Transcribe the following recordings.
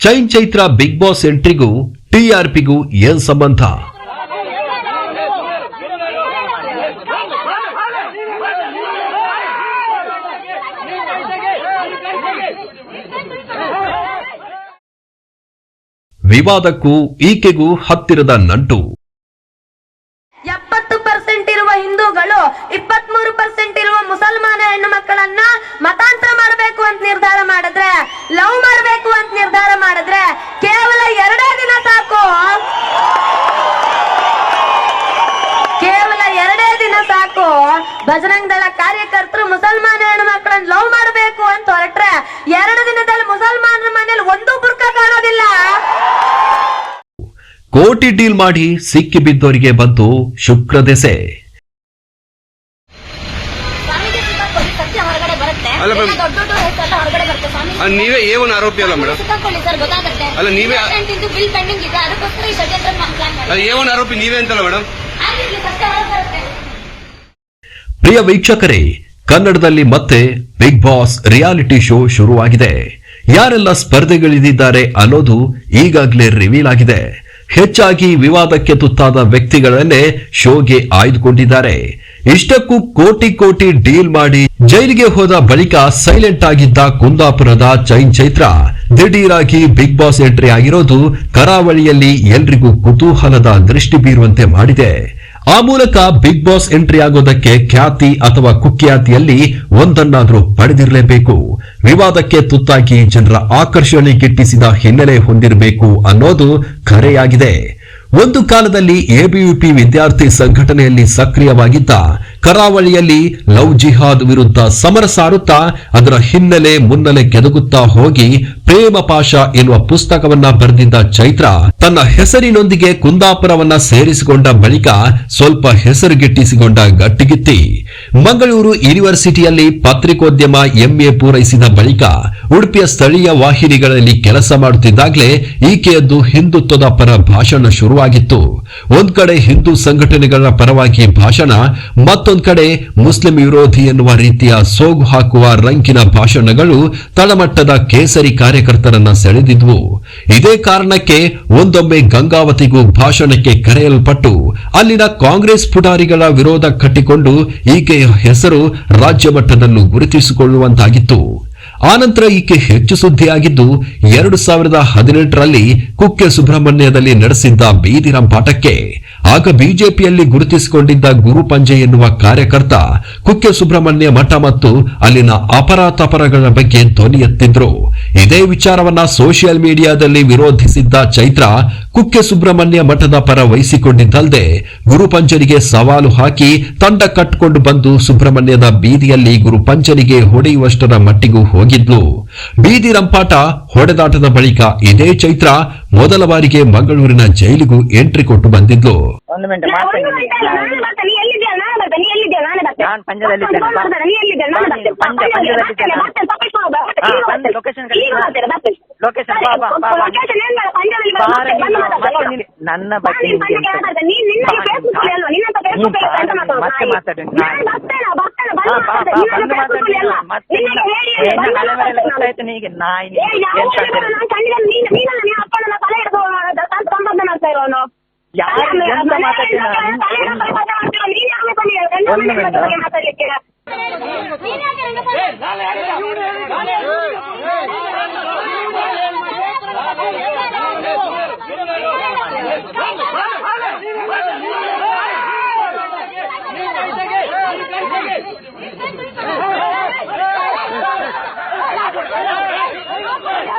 Chain Chaitra Bigg Boss ಎಂಟ್ರಿಗೂ ಟಿಆರ್ಪಿಗೂ ಏನ್ ಸಂಬಂಧ? ವಿವಾದಕ್ಕೂ ಈಕೆಗೂ ಹತ್ತಿರದ ನಂಟು. ಎಪ್ಪತ್ತು ಪರ್ಸೆಂಟ್ ಇರುವ ಹಿಂದೂಗಳು, ಇಪ್ಪತ್ಮೂರು ಪರ್ಸೆಂಟ್ ಇರುವ ಮುಸಲ್ಮಾನ ಹೆಣ್ಣು ಮಕ್ಕಳನ್ನ ಮತಾಂತರ ಮಾಡಬೇಕು ಅಂತ ನಿರ್ಧಾರ ಮಾಡಿದ್ರೆ, ಲವ್ ಮಾಡಬೇಕು ಅಂತ ನಿರ್ಧಾರ ಮಾಡಿದ್ರೆ ಕೇವಲ ಎರಡೇ ದಿನ ಸಾಕು. ಕೇವಲ ಎರಡೇ ದಿನ ಸಾಕು. ಬಜರಂಗ್ ದಳ ಕಾರ್ಯಕರ್ತರು ಮುಸಲ್ಮಾನ ಹೆಣ್ಣು ಮಕ್ಕಳನ್ನ ಲವ್ ಮಾಡಬೇಕು ಅಂತ ಹೊರಟ್ರೆ ಎರಡು ದಿನದಲ್ಲಿ ಮುಸಲ್ಮಾನರ ಮನೇಲಿ ಒಂದು ಬುರ್ಕ ಕಾಣೋದಿಲ್ಲ. ಕೋಟಿ ಡೀಲ್ ಮಾಡಿ ಸಿಕ್ಕಿ ಬಿದ್ದವರಿಗೆ ಬಂತು ಶುಕ್ರ ದೆಸೆ. ಅಲ್ಲ ಮೇಡಮ್. ನೀವೇ ಏ ಒಂದು ಆರೋಪಿ ಅಲ್ಲ ಮೇಡಮ್? ಗೊತ್ತಾಗುತ್ತೆ. ಅಲ್ಲ, ನೀವೇ- ಬಿಲ್ ಪೆಂಡಿಂಗ್ ಇದೆ ಅದಕ್ಕೋಸ್ಕರ ಈ ಷಡ್ಯಂತ್ರ ಪ್ಲಾನ್ ಮಾಡಿ ಆರೋಪಿ ನೀವೇ ಅಂತಲ್ಲ ಮೇಡಮ್? ಆಗಿರ್ಲಿ ಸತ್ಯ ಹೊರಗೆ ಬರುತ್ತೆ. ಪ್ರಿಯ ವೀಕ್ಷಕರೇ ಕನ್ನಡದಲ್ಲಿ ಮತ್ತೆ ಬಿಗ್ ಬಾಸ್ ರಿಯಾಲಿಟಿ ಶೋ ಶುರುವಾಗಿದೆ. ಯಾರೆಲ್ಲ ಸ್ಪರ್ಧೆಗಳಿದ್ದಾರೆ ಅನ್ನೋದು ಈಗಾಗಲೇ ರಿವೀಲ್ ಆಗಿದೆ. ಹೆಚ್ಚಾಗಿ ವಿವಾದಕ್ಕೆ ತುತ್ತಾದ ವ್ಯಕ್ತಿಗಳನ್ನೇ ಶೋಗೆ ಆಯ್ದುಕೊಂಡಿದ್ದಾರೆ. ಇಷ್ಟಕ್ಕೂ ಕೋಟಿ ಕೋಟಿ ಡೀಲ್ ಮಾಡಿ ಜೈಲಿಗೆ ಹೋದ ಬಳಿಕ ಸೈಲೆಂಟ್ ಆಗಿದ್ದ ಕುಂದಾಪುರದ ಚೈನ್ ಚೈತ್ರ ದಿಢೀರಾಗಿ ಬಿಗ್ ಬಾಸ್ ಎಂಟ್ರಿ ಆಗಿರೋದು ಕರಾವಳಿಯಲ್ಲಿ ಎಲ್ರಿಗೂ ಕುತೂಹಲದ ದೃಷ್ಟಿ ಬೀರುವಂತೆ ಮಾಡಿದೆ. ಆ ಮೂಲಕ ಬಿಗ್ ಬಾಸ್ ಎಂಟ್ರಿ ಆಗೋದಕ್ಕೆ ಖ್ಯಾತಿ ಅಥವಾ ಕುಖ್ಯಾತಿಯಲ್ಲಿ ಒಂದನ್ನಾದರೂ ಪಡೆದಿರಲೇಬೇಕು. ವಿವಾದಕ್ಕೆ ತುತ್ತಾಗಿ ಜನರ ಆಕರ್ಷಣೆ ಗಿಟ್ಟಿಸಿದ ಹಿನ್ನೆಲೆ ಹೊಂದಿರಬೇಕು ಅನ್ನೋದು ಕರೆಯಾಗಿದೆ. ಒಂದು ಕಾಲದಲ್ಲಿ ಎಬಿವಿಪಿ ವಿದ್ಯಾರ್ಥಿ ಸಂಘಟನೆಯಲ್ಲಿ ಸಕ್ರಿಯವಾಗಿದ್ದ ಕರಾವಳಿಯಲ್ಲಿ ಲವ್ ಜಿಹಾದ್ ವಿರುದ್ಧ ಸಮರ ಸಾರುತ್ತಾ ಅದರ ಹಿನ್ನೆಲೆ ಮುನ್ನೆಲೆ ಕೆದಗುತ್ತಾ ಹೋಗಿ ಪ್ರೇಮ ಪಾಶ ಎನ್ನುವ ಪುಸ್ತಕವನ್ನ ಬರೆದಿದ್ದ ಚೈತ್ರ ತನ್ನ ಹೆಸರಿನೊಂದಿಗೆ ಕುಂದಾಪುರವನ್ನ ಸೇರಿಸಿಕೊಂಡ ಬಳಿಕ ಸ್ವಲ್ಪ ಹೆಸರು ಗಿಟ್ಟಿಸಿಕೊಂಡ ಗಟ್ಟಿಗಿತ್ತಿ. ಮಂಗಳೂರು ಯೂನಿವರ್ಸಿಟಿಯಲ್ಲಿ ಪತ್ರಿಕೋದ್ಯಮ ಎಂಎ ಪೂರೈಸಿದ ಬಳಿಕ ಉಡುಪಿಯ ಸ್ಥಳೀಯ ವಾಹಿನಿಗಳಲ್ಲಿ ಕೆಲಸ ಮಾಡುತ್ತಿದ್ದಾಗಲೇ ಈಕೆಯದ್ದು ಹಿಂದುತ್ವದ ಪರ ಭಾಷಣ ಶುರುವಾಗಿತ್ತು. ಒಂದ್ ಕಡೆ ಹಿಂದೂ ಸಂಘಟನೆಗಳ ಪರವಾಗಿ ಭಾಷಣ, ಮತ್ತೊಂದ್ ಕಡೆ ಮುಸ್ಲಿಂ ವಿರೋಧಿ ಎನ್ನುವ ರೀತಿಯ ಸೋಗು ಹಾಕುವ ರಂಕಿನ ಭಾಷಣಗಳು ತಳಮಟ್ಟದ ಕೇಸರಿ ಕಾರ್ಯಕರ್ತರನ್ನ ಸೆಳೆದಿದ್ವು. ಇದೇ ಕಾರಣಕ್ಕೆ ಒಂದೊಮ್ಮೆ ಗಂಗಾವತಿಗೂ ಭಾಷಣಕ್ಕೆ ಕರೆಯಲ್ಪಟ್ಟು ಅಲ್ಲಿನ ಕಾಂಗ್ರೆಸ್ ಪುಟಾರಿಗಳ ವಿರೋಧ ಕಟ್ಟಿಕೊಂಡು ಈಕೆಯ ಹೆಸರು ರಾಜ್ಯ ಮಟ್ಟದಲ್ಲೂ ಗುರುತಿಸಿಕೊಳ್ಳುವಂತಾಗಿತ್ತು. ಆನಂತರ ಈಕೆ ಹೆಚ್ಚು ಸುದ್ದಿಯಾಗಿದ್ದು, ಎರಡು ಸಾವಿರದ ಹದಿನೆಂಟರಲ್ಲಿ ಕುಕ್ಕೆ ಸುಬ್ರಹ್ಮಣ್ಯದಲ್ಲಿ ನಡೆಸಿದ್ದ ಬೀದಿ ರಂಪಾಟಕ್ಕೆ ಆಗ ಬಿಜೆಪಿಯಲ್ಲಿ ಗುರುತಿಸಿಕೊಂಡಿದ್ದ ಗುರುಪಂಜೆ ಎನ್ನುವ ಕಾರ್ಯಕರ್ತ ಕುಕ್ಕೆ ಸುಬ್ರಹ್ಮಣ್ಯ ಮಠ ಮತ್ತು ಅಲ್ಲಿನ ಅಪರಾತಪರಗಳ ಬಗ್ಗೆ ಧ್ವನಿ ಎತ್ತಿದ್ರು. ಇದೇ ವಿಚಾರವನ್ನ ಸೋಷಿಯಲ್ ಮೀಡಿಯಾದಲ್ಲಿ ವಿರೋಧಿಸಿದ್ದ ಚೈತ್ರ ಕುಕ್ಕೆ ಸುಬ್ರಹ್ಮಣ್ಯ ಮಠದ ಪರ ವಹಿಸಿಕೊಂಡಿದ್ದಲ್ಲದೆ ಗುರುಪಂಚನಿಗೆ ಸವಾಲು ಹಾಕಿ ತಂಡ ಕಟ್ಟಿಕೊಂಡು ಬಂದು ಸುಬ್ರಹ್ಮಣ್ಯದ ಬೀದಿಯಲ್ಲಿ ಗುರುಪಂಚನಿಗೆ ಹೊಡೆಯುವಷ್ಟರ ಮಟ್ಟಿಗೂ ಹೋಗಿದ್ಲು. ಬೀದಿ ರಂಪಾಟ ಹೊಡೆದಾಟದ ಬಳಿಕ ಇದೇ ಚೈತ್ರ ಮೊದಲ ಬಾರಿಗೆ ಮಂಗಳೂರಿನ ಜೈಲಿಗೂ ಎಂಟ್ರಿ ಕೊಟ್ಟು ಬಂದಿದ್ಲು. ಒಂದು ಮಿನಿಟ್ ನಾನು ಪಂಜದಲ್ಲಿ ಲೊಕೇಶನ್ ನನ್ನ ಬಗ್ಗೆ ಮತ್ತೆ ಮಾತಾಡು. ಗೊತ್ತಾಯ್ತು ನಿನಗೆ ನಾಯಿ ಯಾರು ಎಂತ ಮಾತಾಡ್ತೀರ ಒಂದು ಮಿನಿಟ್. ಆ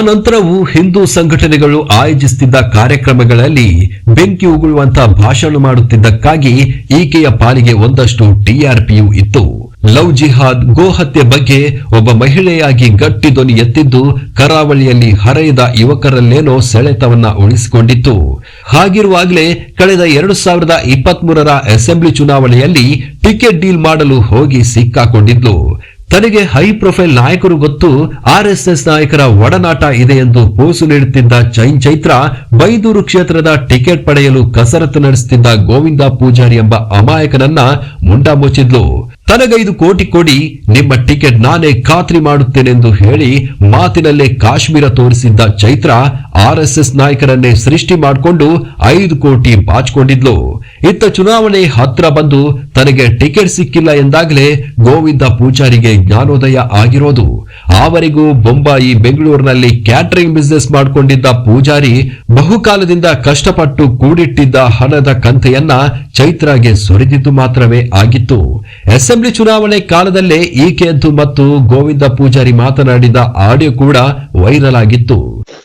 ನಂತರವೂ ಹಿಂದೂ ಸಂಘಟನೆಗಳು ಆಯೋಜಿಸುತ್ತಿದ್ದ ಕಾರ್ಯಕ್ರಮಗಳಲ್ಲಿ ಬೆಂಕಿ ಉಗುಳುವಂತ ಭಾಷಣ ಮಾಡುತ್ತಿದ್ದಕ್ಕಾಗಿ ಈಕೆಯ ಪಾಲಿಗೆ ಒಂದಷ್ಟು ಟಿಆರ್ಪಿಯೂ ಇತ್ತು. ಲವ್ ಜಿಹಾದ್ ಗೋಹತ್ಯೆ ಬಗ್ಗೆ ಒಬ್ಬ ಮಹಿಳೆಯಾಗಿ ಗಟ್ಟಿ ಧ್ವನಿ ಎತ್ತಿದ್ದು ಕರಾವಳಿಯಲ್ಲಿ ಹರೆಯದ ಯುವಕರಲ್ಲೇನೋ ಸೆಳೆತವನ್ನ ಉಳಿಸಿಕೊಂಡಿತ್ತು. ಹಾಗಿರುವಾಗಲೇ ಕಳೆದ ಎರಡು ಸಾವಿರದ ಇಪ್ಪತ್ಮೂರರ ಅಸೆಂಬ್ಲಿ ಚುನಾವಣೆಯಲ್ಲಿ ಟಿಕೆಟ್ ಡೀಲ್ ಮಾಡಲು ಹೋಗಿ ಸಿಕ್ಕಾಕೊಂಡಿದ್ಲು. ತನಗೆ ಹೈ ಪ್ರೊಫೈಲ್ ನಾಯಕರು ಗೊತ್ತು ಆರ್ ಎಸ್ ಎಸ್ ನಾಯಕರ ಒಡನಾಟ ಇದೆ ಎಂದು ಪೋಸು ನೀಡುತ್ತಿದ್ದ ಚೈನ್ ಚೈತ್ರ ಬೈದೂರು ಕ್ಷೇತ್ರದ ಟಿಕೆಟ್ ಪಡೆಯಲು ಕಸರತ್ತು ನಡೆಸುತ್ತಿದ್ದ ಗೋವಿಂದ ಪೂಜಾರಿ ಎಂಬ ಅಮಾಯಕನನ್ನ ಮುಂಡ ಮುಚ್ಚಿದ್ಲು. ತನಗೈದು ಕೋಟಿ ಕೊಡಿ, ನಿಮ್ಮ ಟಿಕೆಟ್ ನಾನೇ ಖಾತ್ರಿ ಮಾಡುತ್ತೇನೆಂದು ಹೇಳಿ ಮಾತಿನಲ್ಲೇ ಕಾಶ್ಮೀರ ತೋರಿಸಿದ್ದ ಚೈತ್ರ ಆರ್ಎಸ್ಎಸ್ ನಾಯಕರನ್ನೇ ಸೃಷ್ಟಿ ಮಾಡಿಕೊಂಡು ಐದು ಕೋಟಿ ಬಾಚಿಕೊಂಡಿದ್ಲು. ಇತ್ತ ಚುನಾವಣೆ ಹತ್ರ ಬಂದು ತನಗೆ ಟಿಕೆಟ್ ಸಿಕ್ಕಿಲ್ಲ ಎಂದಾಗಲೇ ಗೋವಿಂದ ಪೂಜಾರಿಗೆ ಜ್ಞಾನೋದಯ ಆಗಿರೋದು. ಆವರೆಗೂ ಬೊಂಬಾಯಿ ಬೆಂಗಳೂರಿನಲ್ಲಿ ಕ್ಯಾಟರಿಂಗ್ ಬಿಸಿನೆಸ್ ಮಾಡಿಕೊಂಡಿದ್ದ ಪೂಜಾರಿ ಬಹುಕಾಲದಿಂದ ಕಷ್ಟಪಟ್ಟು ಕೂಡಿಟ್ಟಿದ್ದ ಹಣದ ಕಂತೆಯನ್ನ ಚೈತ್ರಾಗೆ ಸುರಿದಿದ್ದು ಮಾತ್ರವೇ ಆಗಿತ್ತು. ಅಸೆಂಬ್ಲಿ ಚುನಾವಣೆ ಕಾಲದಲ್ಲೇ ಈಕೆಯದ್ದು ಮತ್ತು ಗೋವಿಂದ ಪೂಜಾರಿ ಮಾತನಾಡಿದ ಆಡಿಯೋ ಕೂಡ ವೈರಲ್ ಆಗಿತ್ತು.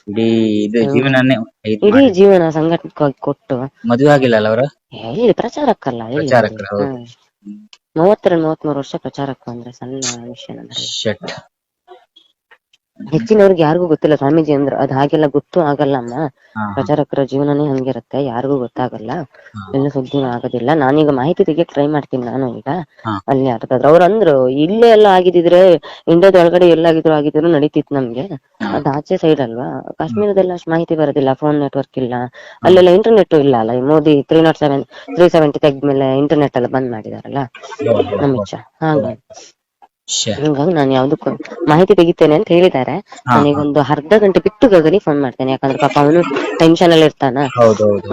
ಇಡೀ ಇದು ಜೀವನನೇ ಇದ್ ಇಡೀ ಮಾಡಿ- ಜೀವನ ಸಂಘಟನೆಗಾಗಿ ಕೊಟ್ಟು. ಮದುವೆ ಆಗಿಲ್ಲಲ್ಲ ಅವರು? ಎಲ್ಲಿ ಪ್ರಚಾರಕ್ಕಲ್ಲ ಎಲ್ಲಿ ಪ್ರಚಾರಕ್ಕೆ, ಹೌದು. ಮೂವತ್ತೆರಡು ಮೂವತ್ಮೂರು ವರ್ಷ ಪ್ರಚಾರಕ್ಕೂ ಅಂದ್ರೆ ಸಣ್ಣ ವಿಷಯ ಶಟ್. ಹೆಚ್ಚಿನವ್ರಿಗೆ ಯಾರಿಗೂ ಗೊತ್ತಿಲ್ಲ. ಸ್ವಾಮೀಜಿ ಅಂದ್ರೆ ಅದ್ ಹಾಗೆಲ್ಲ ಗೊತ್ತು ಆಗಲ್ಲ ಅಮ್ಮ. ಪ್ರಚಾರಕರ ಜೀವನನೇ ಹಂಗಿರುತ್ತೆ ಯಾರಿಗೂ ಗೊತ್ತಾಗಲ್ಲ. ಎಲ್ಲ ಸುದ್ದಿ ಆಗೋದಿಲ್ಲ. ನಾನೀಗ ಮಾಹಿತಿ ತೆಗಿಯಕ್ ಟ್ರೈ ಮಾಡ್ತೀನಿ ನಾನು ಈಗ. ಅಲ್ಲಿ ಯಾರ್ದಾದ್ರು ಅವ್ರ ಅಂದ್ರು ಇಲ್ಲೇ ಎಲ್ಲ ಆಗಿದ್ರೆ ಇಂಡಿಯಾದ ಒಳಗಡೆ ಎಲ್ಲಾಗಿದ್ರು ಆಗಿದ್ರು ನಡೀತಿತ್ತು ನಮ್ಗೆ. ಅದ್ ಆಚೆ ಸೈಡ್ ಅಲ್ವಾ? ಕಾಶ್ಮೀರದಲ್ಲ ಅಷ್ಟು ಮಾಹಿತಿ ಬರೋದಿಲ್ಲ. ಫೋನ್ ನೆಟ್ವರ್ಕ್ ಇಲ್ಲ. ಅಲ್ಲೆಲ್ಲ ಇಂಟರ್ನೆಟ್ ಇಲ್ಲ ಅಲ್ಲ. Modi three not seven three seventy ತೆಗ್ದ್ಮೇಲೆ internet ಎಲ್ಲ ಬಂದ್ ಮಾಡಿದಾರಲ್ಲ. ಅಮಿತ್ ಶಾ ಹಾಗಾಗಿ. ಹಂಗಾಗಿ ನಾನು ಯಾವ್ದಕ್ಕೂ ಮಾಹಿತಿ ತೆಗಿತೇನೆ ಅಂತ ಹೇಳಿದ್ದಾರೆ. ನನಗೊಂದು ಒಂದು ಅರ್ಧ ಗಂಟೆ ಬಿಟ್ಟು ಗಗನಿ ಫೋನ್ ಮಾಡ್ತೇನೆ. ಯಾಕಂದ್ರೆ ಪಾಪ ಅವನು ಟೆನ್ಷನ್ ಅಲ್ಲಿ ಇರ್ತಾನ.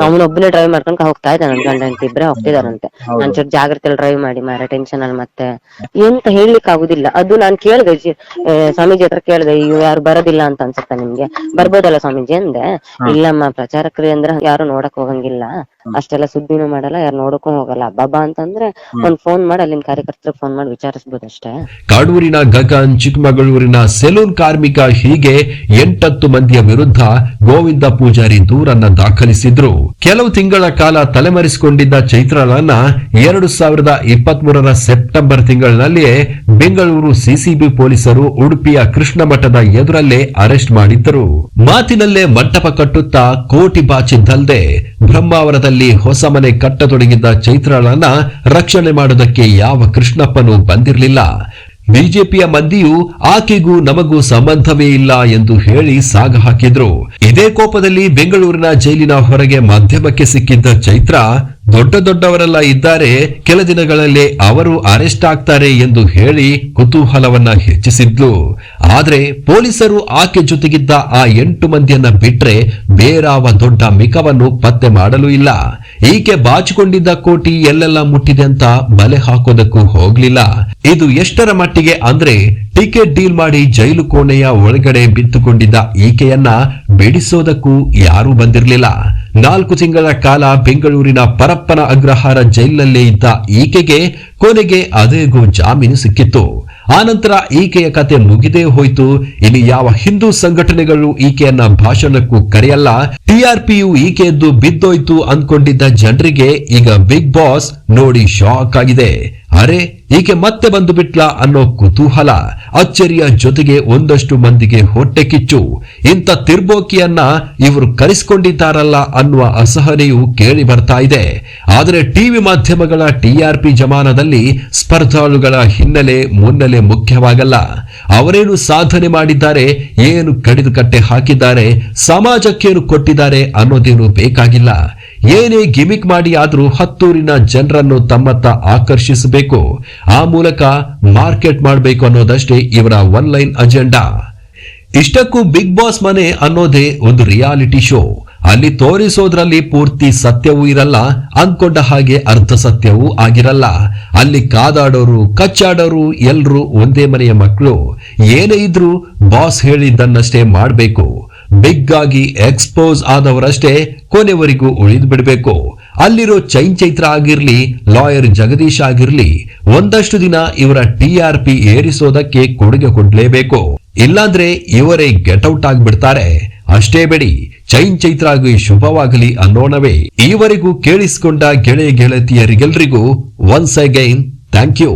ಅವನೊಬ್ಬನೇ ಡ್ರೈವ್ ಮಾಡ್ಕೊಂಡು ಹೋಗ್ತಾ ಇದ್ದಾನೆ. ನನ್ ಗಂಡ ಅಂತ ಇಬ್ರೆ ಹೋಗ್ತಿದಾರಂತೆ. ನಾನ್ ಚೂರು ಜಾಗ್ರತೆಯಲ್ಲಿ ಡ್ರೈವ್ ಮಾಡಿ ಮಾರ ಟೆನ್ಷನ್ ಅಲ್ಲಿ ಮತ್ತೆ. ಎಂತ ಹೇಳಲಿಕ್ಕೆ ಆಗುದಿಲ್ಲ. ಅದು ನಾನ್ ಕೇಳ್ದೆ ಜಿ- ಆ, ಸ್ವಾಮೀಜಿ ಹತ್ರ ಕೇಳ್ದೆ ಇವ್ ಯಾರು ಬರೋದಿಲ್ಲ ಅಂತ ಅನ್ಸುತ್ತಾ ನಿಮ್ಗೆ? ಬರ್ಬೋದಲ್ಲ ಸ್ವಾಮೀಜಿ ಅಂದೆ. ಇಲ್ಲಮ್ಮ ಪ್ರಚಾರಕ್ರಿ ಅಂದ್ರೆ ಯಾರು ನೋಡಕ್ ಹೋಗಂಗಿಲ್ಲ. ಅಷ್ಟೆಲ್ಲ ಸುದ್ದಿನೂ ಮಾಡಲ್ಲ ಯಾರು ನೋಡಕ್ಕೂ ಹೋಗಲ್ಲ. ಬಾಬಾ ಅಂತಂದ್ರೆ ಒಂದ್ ಫೋನ್ ಮಾಡಿ ಅಲ್ಲಿನ ಕಾರ್ಯಕರ್ತರಿಗೆ ಫೋನ್ ಮಾಡಿ ವಿಚಾರಿಸಬಹುದು ಅಷ್ಟೇ ಕಾಡೂರಿನ ಗಗನ್ ಚಿಕ್ಕಮಗಳೂರಿನ ಸೆಲೂನ್ ಕಾರ್ಮಿಕ ಹೀಗೆ ಎಂಟತ್ತು ಮಂದಿಯ ವಿರುದ್ಧ ಗೋವಿಂದ ಪೂಜಾರಿ ದೂರನ್ನ ದಾಖಲಿಸಿದ್ರು. ಕೆಲವು ತಿಂಗಳ ಕಾಲ ತಲೆಮರೆಸಿಕೊಂಡಿದ್ದ ಚೈತ್ರಳನ್ನ ಎರಡು ಸಾವಿರದ ಇಪ್ಪತ್ತ್ ಮೂರರ ಸೆಪ್ಟೆಂಬರ್ ತಿಂಗಳಿನಲ್ಲಿಯೇ ಬೆಂಗಳೂರು ಸಿಸಿಬಿ ಪೊಲೀಸರು ಉಡುಪಿಯ ಕೃಷ್ಣ ಮಠದ ಎದುರಲ್ಲೇ ಅರೆಸ್ಟ್ ಮಾಡಿದ್ದರು. ಮಾತಿನಲ್ಲೇ ಮಂಟಪ ಕಟ್ಟುತ್ತಾ ಕೋಟಿ ಬಾಚಿದ್ದಲ್ದೆ ಬ್ರಹ್ಮಾವರದಲ್ಲಿ ಹೊಸ ಮನೆ ಕಟ್ಟತೊಡಗಿದ್ದ ಚೈತ್ರಳನ್ನ ರಕ್ಷಣೆ ಮಾಡುವುದಕ್ಕೆ ಯಾವ ಕೃಷ್ಣಪ್ಪನೂ ಬಂದಿರಲಿಲ್ಲ. ಬಿಜೆಪಿಯ ಮಂದಿಯು ಆಕೆಗೂ ನಮಗೂ ಸಂಬಂಧವೇ ಇಲ್ಲ ಎಂದು ಹೇಳಿ ಸಾಗ ಹಾಕಿದ್ರು. ಇದೇ ಕೋಪದಲ್ಲಿ ಬೆಂಗಳೂರಿನ ಜೈಲಿನ ಹೊರಗೆ ಮಾಧ್ಯಮಕ್ಕೆ ಸಿಕ್ಕಿದ್ದ ಚೈತ್ರ, ದೊಡ್ಡ ದೊಡ್ಡವರೆಲ್ಲ ಇದ್ದಾರೆ, ಕೆಲ ದಿನಗಳಲ್ಲೇ ಅವರು ಅರೆಸ್ಟ್ ಆಗ್ತಾರೆ ಎಂದು ಹೇಳಿ ಕುತೂಹಲವನ್ನ ಹೆಚ್ಚಿಸಿದ್ಲು. ಆದ್ರೆ ಪೊಲೀಸರು ಆಕೆ ಜೊತೆಗಿದ್ದ ಆ ಎಂಟು ಮಂದಿಯನ್ನ ಬಿಟ್ರೆ ಬೇರಾವ ದೊಡ್ಡ ಮಿಕವನ್ನು ಪತ್ತೆ ಮಾಡಲು ಇಲ್ಲ. ಈಕೆ ಬಾಚಿಕೊಂಡಿದ್ದ ಕೋಟಿ ಎಲ್ಲೆಲ್ಲ ಮುಟ್ಟಿದೆ ಅಂತ ಬಲೆ ಹಾಕೋದಕ್ಕೂ ಹೋಗ್ಲಿಲ್ಲ. ಇದು ಎಷ್ಟರ ಮಟ್ಟಿಗೆ ಅಂದ್ರೆ ಟಿಕೆಟ್ ಡೀಲ್ ಮಾಡಿ ಜೈಲು ಕೋಣೆಯ ಒಳಗಡೆ ಬಿತ್ತುಕೊಂಡಿದ್ದ ಈಕೆಯನ್ನ ಬಿಡಿಸೋದಕ್ಕೂ ಯಾರೂ ಬಂದಿರಲಿಲ್ಲ. ನಾಲ್ಕು ತಿಂಗಳ ಕಾಲ ಬೆಂಗಳೂರಿನ ಪರಪ್ಪನ ಅಗ್ರಹಾರ ಜೈಲಿನಲ್ಲೇ ಇದ್ದ ಈಕೆಗೆ ಕೊನೆಗೆ ಅದೇಗೂ ಜಾಮೀನು ಸಿಕ್ಕಿತ್ತು. ಆನಂತರ ಈಕೆಯ ಕತೆ ಮುಗಿದೇ ಹೋಯ್ತು. ಇನ್ನು ಯಾವ ಹಿಂದೂ ಸಂಘಟನೆಗಳು ಈಕೆಯನ್ನ ಭಾಷಣಕ್ಕೂ ಕರೆಯಲ್ಲ. ಟಿಆರ್ಪಿಯು ಈಕೆಯದ್ದು ಬಿದ್ದೋಯ್ತು ಅಂದ್ಕೊಂಡಿದ್ದ ಜನರಿಗೆ ಈಗ ಬಿಗ್ ಬಾಸ್ ನೋಡಿ ಶಾಕ್ ಆಗಿದೆ. ಅರೆ ಈಕೆ ಮತ್ತೆ ಬಂದು ಬಿಟ್ಲಾ ಅನ್ನೋ ಕುತೂಹಲ ಅಚ್ಚರಿಯ ಜೊತೆಗೆ ಒಂದಷ್ಟು ಮಂದಿಗೆ ಹೊಟ್ಟೆ ಕಿಚ್ಚು. ಇಂಥ ತಿರ್ಬೋಕಿಯನ್ನ ಇವರು ಕರೆಸಿಕೊಂಡಿದ್ದಾರಲ್ಲ ಅನ್ನುವ ಅಸಹನೆಯು ಕೇಳಿ ಬರ್ತಾ ಇದೆ. ಆದರೆ ಟಿವಿ ಮಾಧ್ಯಮಗಳ ಟಿಆರ್ಪಿ ಜಮಾನದಲ್ಲಿ ಸ್ಪರ್ಧಾಳುಗಳ ಹಿನ್ನೆಲೆ ಮುನ್ನೆಲೆ ಮುಖ್ಯವಾಗಲ್ಲ. ಅವರೇನು ಸಾಧನೆ ಮಾಡಿದ್ದಾರೆ, ಏನು ಕಡಿದು ಕಟ್ಟೆ ಹಾಕಿದ್ದಾರೆ, ಸಮಾಜಕ್ಕೇನು ಕೊಟ್ಟಿದ್ದಾರೆ ಅನ್ನೋದೇನು ಬೇಕಾಗಿಲ್ಲ. ಏನೇ ಗಿಮಿಕ್ ಮಾಡಿ ಆದರೂ ಹತ್ತೂರಿನ ಜನರನ್ನು ತಮ್ಮತ್ತ ಆಕರ್ಷಿಸಬೇಕು. ಆ ಮೂಲಕ ಮಾರ್ಕೆಟ್ ಮಾಡಬೇಕು ಅನ್ನೋದಷ್ಟೇ ಇವರ ಒನ್ ಲೈನ್ ಅಜೆಂಡಾ. ಇಷ್ಟಕ್ಕೂ ಬಿಗ್ ಬಾಸ್ ಮನೆ ಅನ್ನೋದೇ ಒಂದು ರಿಯಾಲಿಟಿ ಶೋ. ಅಲ್ಲಿ ತೋರಿಸೋದ್ರಲ್ಲಿ ಪೂರ್ತಿ ಸತ್ಯವೂ ಇರಲ್ಲ, ಅಂದ್ಕೊಂಡ ಹಾಗೆ ಅರ್ಧ ಸತ್ಯವೂ ಆಗಿರಲ್ಲ. ಅಲ್ಲಿ ಕಾದಾಡೋರು, ಕಚ್ಚಾಡೋರು ಎಲ್ರೂ ಒಂದೇ ಮನೆಯ ಮಕ್ಕಳು. ಏನೇ ಇದ್ರೂ ಬಾಸ್ ಹೇಳಿದ್ದನ್ನಷ್ಟೇ ಮಾಡಬೇಕು. ಬಿಗ್ ಆಗಿ ಎಕ್ಸ್ಪೋಸ್ ಆದವರಷ್ಟೇ ಕೊನೆವರೆಗೂ ಉಳಿದು ಬಿಡಬೇಕು ಅಲ್ಲಿರೋ ಚೈನ್ ಚೈತ್ರ ಆಗಿರ್ಲಿ, ಲಾಯರ್ ಜಗದೀಶ್ ಆಗಿರ್ಲಿ ಒಂದಷ್ಟು ದಿನ ಇವರ ಟಿಆರ್ಪಿ ಏರಿಸೋದಕ್ಕೆ ಕೊಡುಗೆ ಕೊಡ್ಲೇಬೇಕು. ಇಲ್ಲಾಂದ್ರೆ ಇವರೇ ಗೆಟ್ಔಟ್ ಆಗ್ಬಿಡ್ತಾರೆ. ಅಷ್ಟೇ ಬೇಡಿ ಚೈನ್ ಚೈತ್ರಾಗಿ ಶುಭವಾಗಲಿ ಅನ್ನೋಣವೇ. ಈವರೆಗೂ ಕೇಳಿಸಿಕೊಂಡ ಗೆಳೆಯ ಗೆಳತಿಯರಿಗೆಲ್ರಿಗೂ ಒನ್ಸ್ ಅಗೈನ್ ಥ್ಯಾಂಕ್ ಯು